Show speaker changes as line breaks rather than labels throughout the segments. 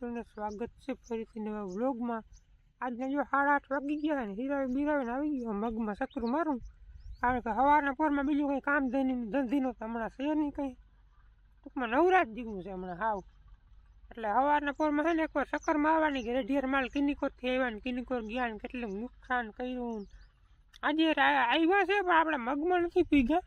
મિત્રોને સ્વાગત છે ફરીથી નવા વ્લોગમાં. આજને જો સાડા આઠ વાગી ગયા ને હીરાવે બીરાવીને આવી ગયો, મગમાં સકરું મારું. કારણ કે સવારના પોરમાં બીજું કંઈ કામ ધંધી ધંધીનો તો હમણાં છે નહીં કંઈ. ટૂંકમાં નવરાત જીવનું છે હમણાં હાવ. એટલે સવારના પોરમાં છે ને એકવાર ચક્કરમાં આવવાની કે રેઢિયર માલ કિનિકોરથી આવ્યા ને, કિનિકોર ગયા ને, કેટલું નુકસાન કર્યું આજે આવ્યા છે પણ આપણે મગમાં નથી પી ગયા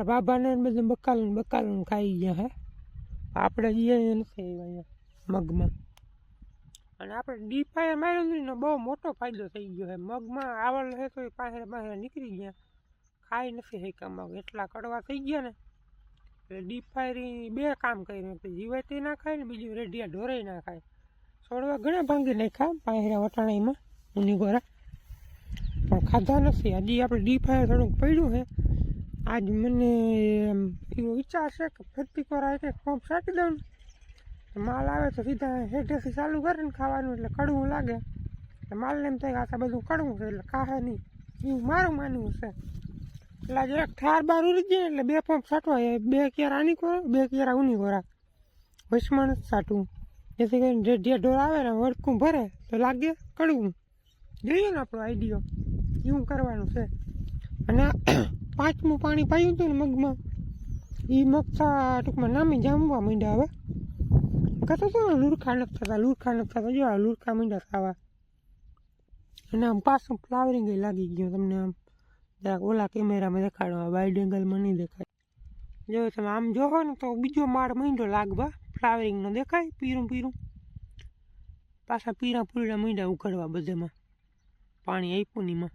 એ બાબાને બધું બકાલું બકાલું ખાઈ ગયા હે. આપણે જઈએ નથી આવ્યા મગમાં. અને આપણે ડીપ ફાયર માર્યો બહુ મોટો ફાયદો થઈ ગયો છે. મગમાં આવલ છે તો એ પાસે પાસે નીકળી ગયા. ખાઈ નથી શક્યા મગ. એટલા કડવા થઈ ગયા ને. એટલે ડીપ ફાયરી બે કામ કર્યું. જીવાતી ના ખાય ને બીજું રેડિયા ઢોરાઈ ના ખાય. છોડવા ઘણા ભાંગી નાખ્યા પાયરા વટાણાઈમાં ઊની ગોરા પણ ખાધા નથી. હજી આપણે ડીપ ફાયર થોડુંક પડ્યું છે. આજ મને એવો વિચાર છે કે ફરતી કોરા એક પંપ સાટી દઉં ને. માલ આવે તો સીધા હેઠેથી ચાલુ કરે ને ખાવાનું એટલે કડવું લાગે. એટલે માલને એમ થાય આ બધું કડવું છે એટલે ખાહે નહીં. એવું મારું માનવું છે. એટલે આજે એક ઠાર બાર ઉડી જાય એટલે બે પંપ સાટવા બે કેરા આની કોરા, બે કેરા ઉની કોરા. વચમાં નથી સાટવું જેથી કરીને જે જે ઢોર આવે ને વડકું ભરે તો લાગે કડવું. જોઈએ ને આપણો આઈડિયો એવું કરવાનું છે. અને પાંચમું પાણી પાયું હતું ને મગમાં. એ મગ ટૂંકમાં નામી જામવા માંડ્યા હવે. હતો ને લુરખા લખતા હતા લુરખા લખતા હતા જો આ લુરખા મીંડા થવા અને આમ પાછું ફ્લાવરિંગ લાગી ગયું તમને આમ જરાક ઓલા કેમેરામાં દેખાડો વાઇડ એંગલમાં નહીં દેખાય જો તમે આમ જોવો ને તો બીજો માળ મીંડો લાગવા ફ્લાવરિંગનો દેખાય પીરું પીરું પાછા પીરા પૂરા મીંડા ઉઘડવા બધેમાં પાણી આપ્યું નીમાં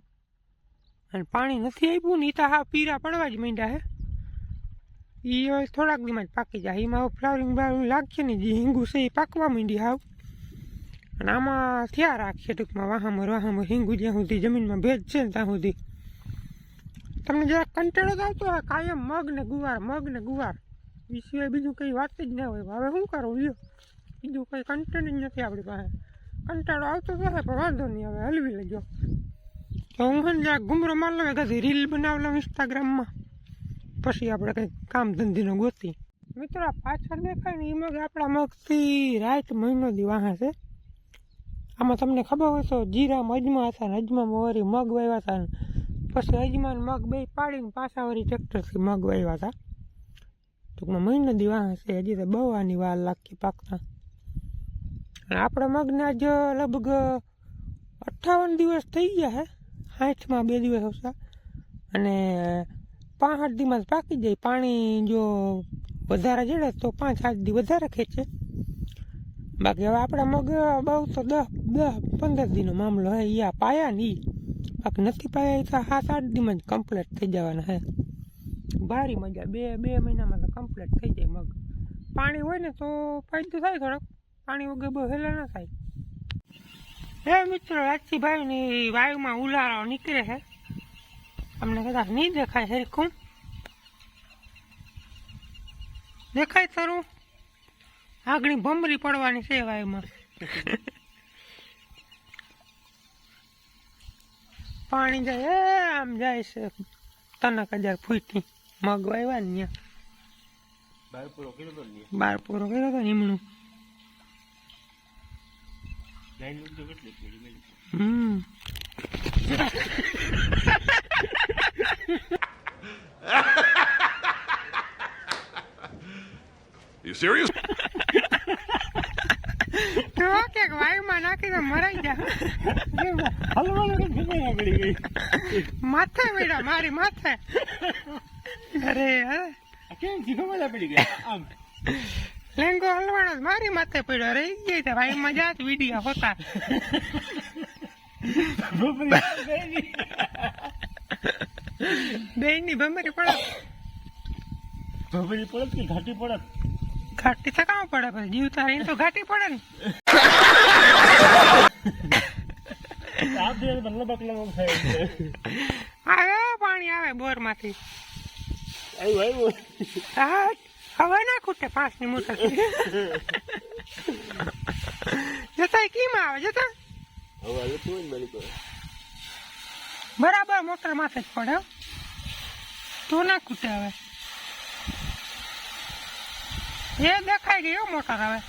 અને પાણી નથી આપ્યું ને તો હા પીરા પડવા જ મીંડા હે એ હવે થોડાક દીમાં જ પાકી જાય. એમાં ફ્લાવરિંગ બ્લાવરિંગ લાગશે ને જે હિંગુ છે એ પાકવા માંડી હાવ. અને આમાં થયા રાખશે ટૂંકમાં. વાહામર વાહામર હિંગુ જ્યાં સુધી જમીનમાં ભેજ છે ને ત્યાં સુધી. તમને જરાક કંટાળો જ આવતો હોય કાયમ મગ ને ગુવાર, મગ ને ગુવાર. એ સિવાય બીજું કંઈ વાત જ ના હોય. હવે શું કરું? લ્યો. બીજું કંઈ કન્ટેન્ટ જ નથી આપણી પાસે. કંટાળો આવતો તો પણ વાંધો નહીં. હવે હલવી લેજો. તો હું જરા ગુમરો માર લઉં રીલ બનાવ લઉં ઇન્સ્ટાગ્રામમાં પછી આપણે કંઈક કામ ધંધીનો ગોતી. મિત્રો પાછળ દેખાય ને એ મગ આપણા મગથી રાત મહિનો દી વાહે છે. આમાં તમને ખબર હોય તો જીરામાં, અજમા હતા ને અજમામાં વળી મગ વાવ્યા હતા પછી અજમાન મગ બે પાડીને પાછા વળી ટ્રેક્ટરથી મગ વાવ્યા હતા. ટૂંકમાં મહિનો દી વાહ છે, હજી તો બહુ આની વાર લાગતી પાકતા અને આપણા મગના જ લગભગ અઠ્ઠાવન દિવસ થઈ ગયા હે. સાઠમાં બે દિવસ હતા અને પાંચ દીમાં જ પાકી જાય. પાણી જો વધારે જડે તો પાંચ આઠ દી વધારે ખેંચે. બાકી હવે આપણા મગ બહુ તો દસ દસ પંદર દીનો મામલો હે. એ આ પાયા ને ઈ. બાકી નથી પાયા એ તો સાત, આઠ દીમાં જ કમ્પ્લીટ થઈ જવાના હે. ભારી મજા. બે બે મહિનામાં તો કમ્પ્લીટ થઈ જાય મગ. પાણી હોય ને તો ફાયદો થાય થોડોક. પાણી વગર બહુ હેલા ના થાય. હે મિત્રો રાજસીભાઈની વાયુમાં ઉલાળો નીકળે છે તમને કદાચ નહીં દેખાય હરખું દેખાય ખરું? આગળ ભમરી પડવાની છે વાયુમાં પાણી જાય આમ જાય છે. તનક હજાર ફૂટી મગ વાવ્યા ને
બાર પૂરો કર્યો ને
હતો
ગઈ
હમ.
You serious?
તો કે વાયુમાં નાખી તો મરાઈ જા
હલવાનું તો ભૂગોળમાં પડી ગઈ
માથે મેળા મારી માથે અરે અરે
આ કેમ જીગોમાં પડી ગઈ આમ
લેંગો હલવાણો જ મારી માથે પડ્યો રહી ગઈ તો ભાઈ જાત વીડિયો હોતા
ભૂપરી ભમરી ની.
ની ભમરી પડે
પડત કે ઘાટી પડત
ઘાટી થકાવ પડે પછી જીવ તારી તો ઘાટી પડે ને.
આ બે લબક લબક થાય.
આવે પાણી આવે બોરમાંથી
આવ્યું આવ્યું
હા હવે ના ખૂટે પાંચની મોટર. જતા કેમ આવે જતા?
હવે
બરાબર મોટર માથે જ પડે. તો ના કૂટે હવે. એ દેખાઈ ગયો મોટર હવે.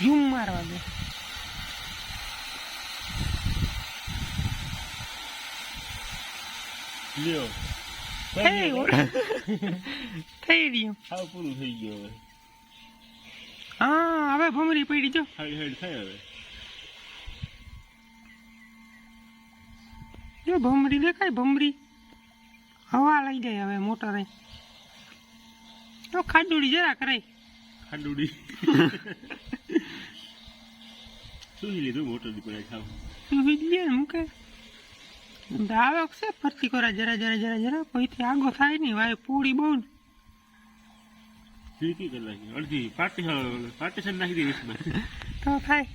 ઝૂમ મારવા દે.
લ્યો.
થઈ
સાવ પૂરું થઈ ગયું હવે.
હા હવે ભમરી પડી જો.
થાય હવે.
જો ભમરી દેખાય ભમરી. હવા લઈ જાય હવે મોટર. તો ખાડુડી જરા કરે.
ખાડુડી. શું લીધું મોટર દીપડા ખાવ
તું વીડિયો મૂકે. આવે છે ફરતી કરા જરા જરા જરા જરા કોઈથી આગો થાય નહીં વાય પૂરી બહુ ને.
ફીરકી કરી નાખી? અડધી પાર્ટીશન પાર્ટીશન નાખી દે વીસમાં.
તો થાય.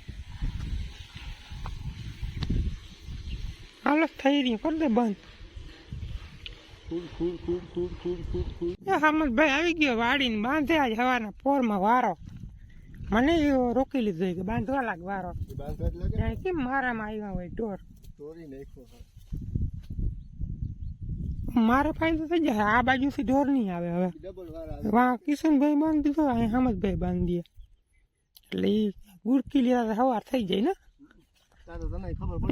હાલો થઈ રહી કરી દે બંધ. હામદભાઈ આવી ગયો વાડીને બાંધે આજ હવાના પોરમાં વારો. મને રોકી લીધો કે બાંધવા લાગ વારો. કેમ મારામાં આવ્યા હોય ઢોર. મારે ફાયદો થઈ જાય આ બાજુથી ઢોર નહીં આવે હવે. વાં કિશનભાઈ બાંધી દીધો અહીં હમદભાઈ બાંધી દે એટલે એ ગુડકી લીધા સવાર થઈ જાય ને.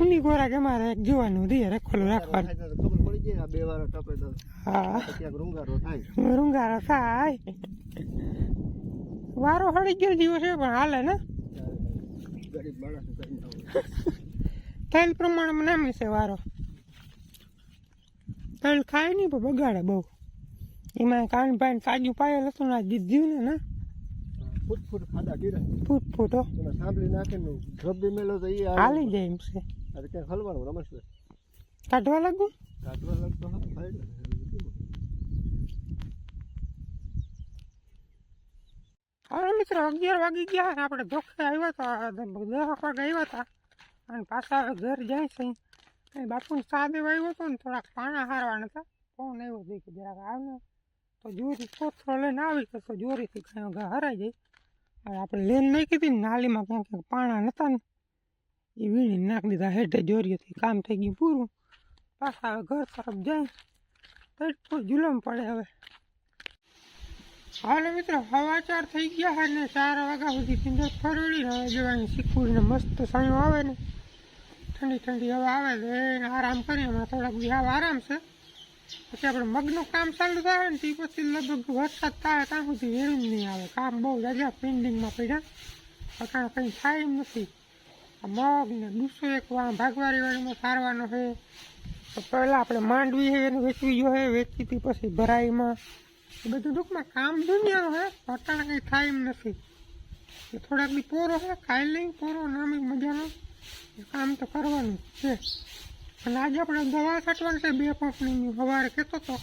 ઉની ગોરા કે મારે એક જોવાનું રે રખોલું રાખવાનું. હા. રૂંગારો થાય. રૂંગારો થાય. વારો હળી ગયો દિવસે છે પણ હાલે ને. તેલ પ્રમાણે નામે છે વારો. તેલ ખાય નહીં પણ બગાડે બહુ. એમાં કાનભાઈ તાજું પાયેલ હતું ને આ દીધું ને ને.
ફૂટ ફૂટ ખાધા કીધા
ફૂટ ફૂટો
સાંભળી નાખીને રબ્બી મેલો તો એ
હાલી જાય એમ છે.
અરે ક્યાં હલવાનું
કાઢવા લાગુ?
કાઢવા
હવે મિત્રો, અગિયાર વાગી ગયા ને આપણે ધોખે આવ્યા હતા દસ વાગે આવ્યા હતા. અને પાછા ઘર જાય છે. એ બાપુને ચા દેવા આવ્યો હતો ને, થોડાક પાણા હારવાના હતા. ફોન આવ્યો હતો, કે જરાક આવને તો જોરી કોથરો લઈને આવી કે તો જોરીથી કાંઈ ઘા હરાઈ જાય હવે આપણે લેન નહીં કીધી ને, નાલીમાં ક્યાંક ક્યાંક પાણા નહોતા ને. એ વીણી નાખી દીધા હેઠે જોરીઓથી કામ થઈ ગયું પૂરું. પાછા ઘર તરફ જાય, તડકો જુલમ પડે હવે. હાલ મિત્રો હવા ચાર થઈ ગયા છે ને ચાર વાગ્યા સુધી કિંજર ફરવડી હવે જવાની શીખવું ને મસ્ત સાયું આવે ને. ઠંડી ઠંડી હવા આવે તો એને આરામ કરીએ, એમાં થોડાક બી હાવ આરામ છે. પછી આપણે મગનું કામ ચાલુ થાય ને તે પછી લગભગ વરસાદ થાય ત્યાં સુધી એવું જ નહીં આવે. કામ બહુ જાજા પેન્ડિંગમાં પડ્યા. અટાણે કંઈ થાય એમ નથી. મગ ને ડૂસો એક વા ભાગવારી સારવાનો છે. તો પહેલાં આપણે માંડવી છે એને વેચવી જોઈએ વેચી હતી પછી ભરાઈમાં. એ બધું ટૂંકમાં કામ દુનિયાનું હે, અટાણે કંઈ થાય એમ નથી. એ થોડાક બી પોરો હે ખાઈ લઈ પોરો નામી મજાનો. કામ તો કરવાનું છે. અને આજે આપણે દવા છાંટવાની છે બે પંપની સવારે કહેતો હતો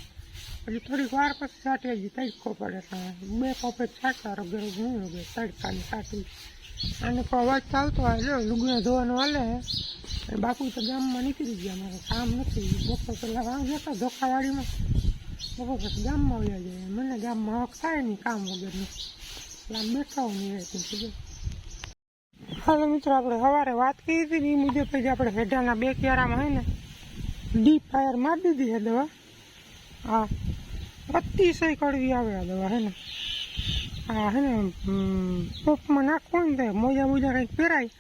હજી થોડીક વાર પછી છાંટી હજી તડકો પડે બે પંપે જ છાંટવા રગર નહીં રગે તડકાની છાંટી. કોઈ અવાજ ચાલતો હોય, જો લુગડા ધોવાનું હાલે અને બાપુ તો ગામમાં નીકળી ગયા મારે કામ નથી. બપોર પહેલાં વાં જતા ધોખાવાડીમાં. બપોર પછી ગામમાં વયા જાય મને ગામમાં હક થાય નહીં કામ વગરનું. એટલે આમ બેઠા હું નહીં હાલો મિત્રો, આપણે સવારે વાત કરી હતી ને એ મુજબ પછી આપણે હેઠાના બે ક્યારામાં હોય ને, ડીપ ફાયર મારી દીધી છે દવા. હા, અતિશય કડવી આવે આ દવા, હે ને. હા હે ને પોપમાં નાખવું ને મોજા મોજા કંઈક પહેરાય.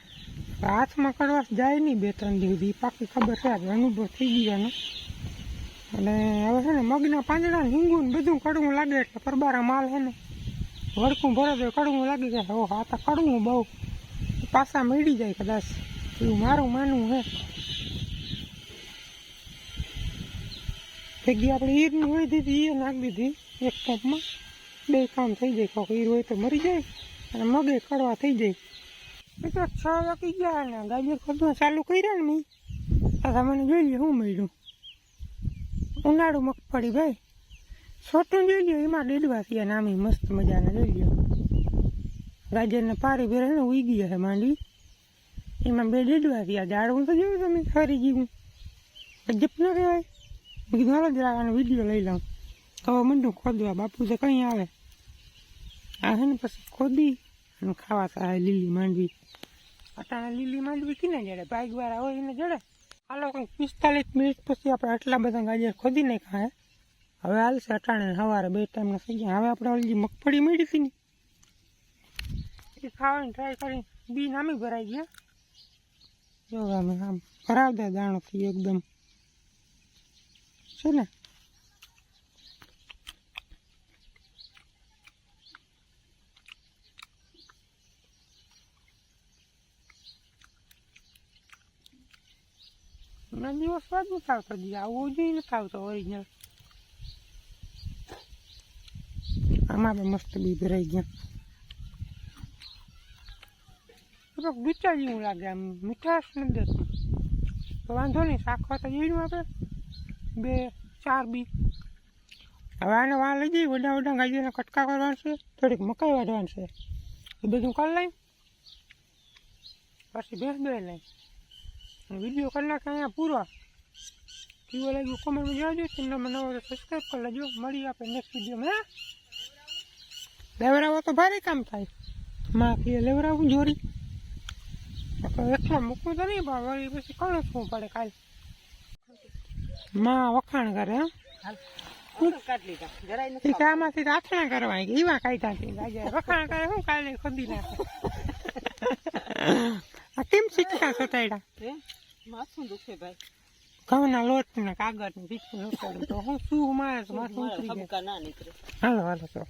હાથમાં કડવાશ જાય નહીં બે ત્રણ દિવસ. એ પાકી ખબર છે અનુભવ થઈ ગયો એનો અને હવે છે ને, મગના પાંદડા હિંગું ને બધું કડવું લાગે એટલે પરબારા માલ છે ને વડકું ભરે તો કડવું લાગી જાય ઓહ, આ તો કડવું બહુ. પાછા મળી જાય કદાચ. એવું મારું માનવું હે જગ્યા આપણે ઈરની હોય દીધી એ નાખી દીધી, એક કપમાં. બે કામ થઈ જાય. કોક ઈર હોય તો મરી જાય, અને મગે કડવા થઈ જાય. એ તો છ વાગી ગયા ને ગાજર ખોદવા ચાલુ કર્યા ને મેં. તો મને જોઈ લે શું મળ્યું. ઉનાળું મગફળી ભાઈ. છોટું જોઈ લ્યો, એમાં ડેડવા થયા નામે મસ્ત મજાના જોઈ લ્યો. ગાજરને પારી ભેરે ને ઉઈ ગયા છે માંડી એમાં બે ડેડવા થયા. ઝાડવું તો જોયું તમે, ખરી ગયું ગજબ ન કહેવાય. કીધું, હાલો જરાવાનો વીડિયો લઈ લઉં. તો મંડું ખોદવા બાપુ તો કંઈ આવે. આ છે ને પછી ખોદી. અને ખાવા થાય, લીલી માંડવી. અટાણે લીલી માંડવી કીને જડે બાઇકવાળા હોય એને જડે. હાલો કંઈક પિસ્તાલીસ મિનિટ પછી આપણે આટલા બધા ગાજર ખોદી નાખ્યા, હે? હવે હાલશે અટાણે સવારે બે ટાઈમના થઈ ગયા. હવે આપણે ઓલી મગફળી મળી હતી ને. એ ખાવાની ટ્રાય કરી બી નામી ભરાઈ ગયા. જો અમે આમ ભરાવતા દાણોથી એકદમ. છે ને? હમણાં દિવસ બાદ નથી આવતો જી. આવું જોઈએ નથી આવતો ઓરિજિનલ પણ મસ્ત બી ભરાઈ ગયા. થોડોક ગુચ્ચા જેવું લાગે આમ મીઠાશ દેતું તો વાંધો નહીં શાક તો જોયું આપણે બે, ચાર બી. હવે આને વા લઈ જઈએ, વડા વડા ગાજરના કટકા કરવાનું છે, થોડીક મકાઈ વાઢવાની છે. એ બધું કરી લઈ. પછી ભેંસ દોઈ લઈ. વીડિયો કલાક અહીંયા પૂરો. કેવો લાગ્યું કોમેન્ટમાં જણાવજો ચેનલમાં નવો તો સબસ્ક્રાઈબ કરી લેજો. મળી આપણે નેક્સ્ટ વિડીયોમાં લેવરાવો તો ભારે કામ થાય. માં કે લેવરાવું જોરી? એકમાં મૂકવું તો નહીં પણ વળી પછી કોણ શું પડે કાલે? માં વખાણ કરે હા. એ કે આમાંથી આથણા કરવા એવા કાયદા વખાણ કરે શું કાલે ખોદી નાખે. આ કેમ શીખતા સોટાડ્યા
માથું દુખે ભાઈ.
ઘઉંના લોટ ને કાગળ ને ભીખું લોટાડું તો હું શું મારે માથું ઉતરી જાય.
ના નીકળે.
હાલો હાલો તો.